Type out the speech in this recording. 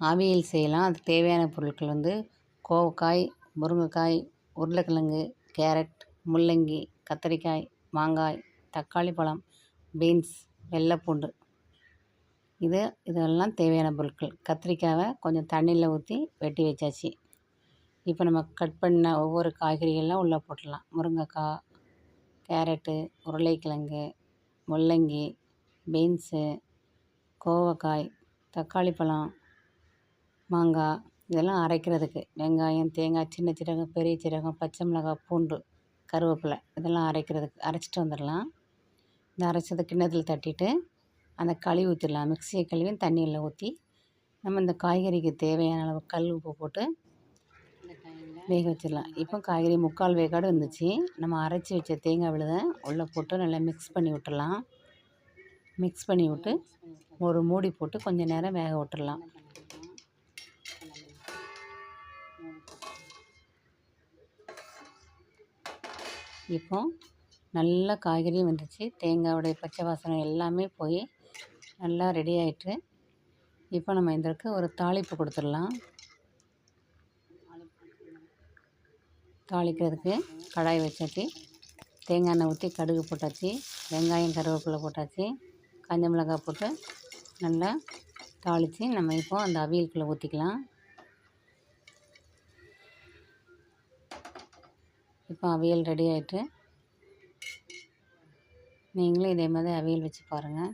அவியல் செய்யலாம். அதுக்கு தேவையான பொருட்கள் வந்து கோவக்காய் முருங்கைக்காய் உருளைக்கிழங்கு கேரட் முள்ளங்கி கத்திரிக்காய் மாங்காய் தக்காளி பழம் பீன்ஸ் வெள்ளைப்பூண்டு. இது இதெல்லாம் தேவையான பொருட்கள். கத்திரிக்காவை கொஞ்சம் தண்ணியில் ஊற்றி வெட்டி வச்சாச்சு. இப்போ நம்ம கட் பண்ண ஒவ்வொரு காய்கறிகள்லாம் உள்ளே போட்டுடலாம். முருங்கைக்காய் கேரட்டு உருளைக்கிழங்கு முள்ளங்கி பீன்ஸு கோவக்காய் தக்காளி பழம் மாங்காய் இதெல்லாம் அரைக்கிறதுக்கு. வெங்காயம் தேங்காய் சின்ன சீரகம் பெரிய சீரகம் பச்சை மிளகாய் பூண்டு கருவேப்பிலை இதெல்லாம் அரைக்கிறதுக்கு அரைச்சிட்டு வந்துடலாம். இந்த அரைச்சதை கிண்ணத்தில் தட்டிட்டு அந்த கழுவி ஊற்றிடலாம் மிக்சியை கழுவி தண்ணியில் ஊற்றி நம்ம இந்த காய்கறிக்கு தேவையான அளவு கல் உப்பு போட்டு வேக வச்சிடலாம். இப்போ காய்கறி முக்கால் வேக்காடு வந்துச்சு. நம்ம அரைச்சி வச்ச தேங்காய் விழுதை உள்ளே போட்டு நல்லா மிக்ஸ் பண்ணி விட்டுடலாம். மிக்ஸ் பண்ணி விட்டு ஒரு மூடி போட்டு கொஞ்சம் நேரம் வேக விட்டுடலாம். இப்போ நல்லா காய்கறியும் வந்துச்சு. தேங்காயோடைய பச்சை வாசனை எல்லாமே போய் நல்லா ரெடி ஆயிட்டு இப்போ நம்ம இதற்கு ஒரு தாளிப்பு கொடுத்துடலாம். தாளிக்கிறதுக்கு கடாய் வச்சாச்சு. தேங்காய் எண்ணெய் ஊற்றி கடுகு போட்டாச்சு. வெங்காயம் கருவேப்பிலை போட்டாச்சு. காஞ்ச மிளகாய் போட்டு நல்லா தாளித்து நம்ம இப்போ அந்த அவியலுக்குள்ளே ஊற்றிக்கலாம் இப்போ அவியல் ரெடி ஆயிட்டு நீங்களும் இதே மாதிரி அவியல் வச்சு பாருங்கள்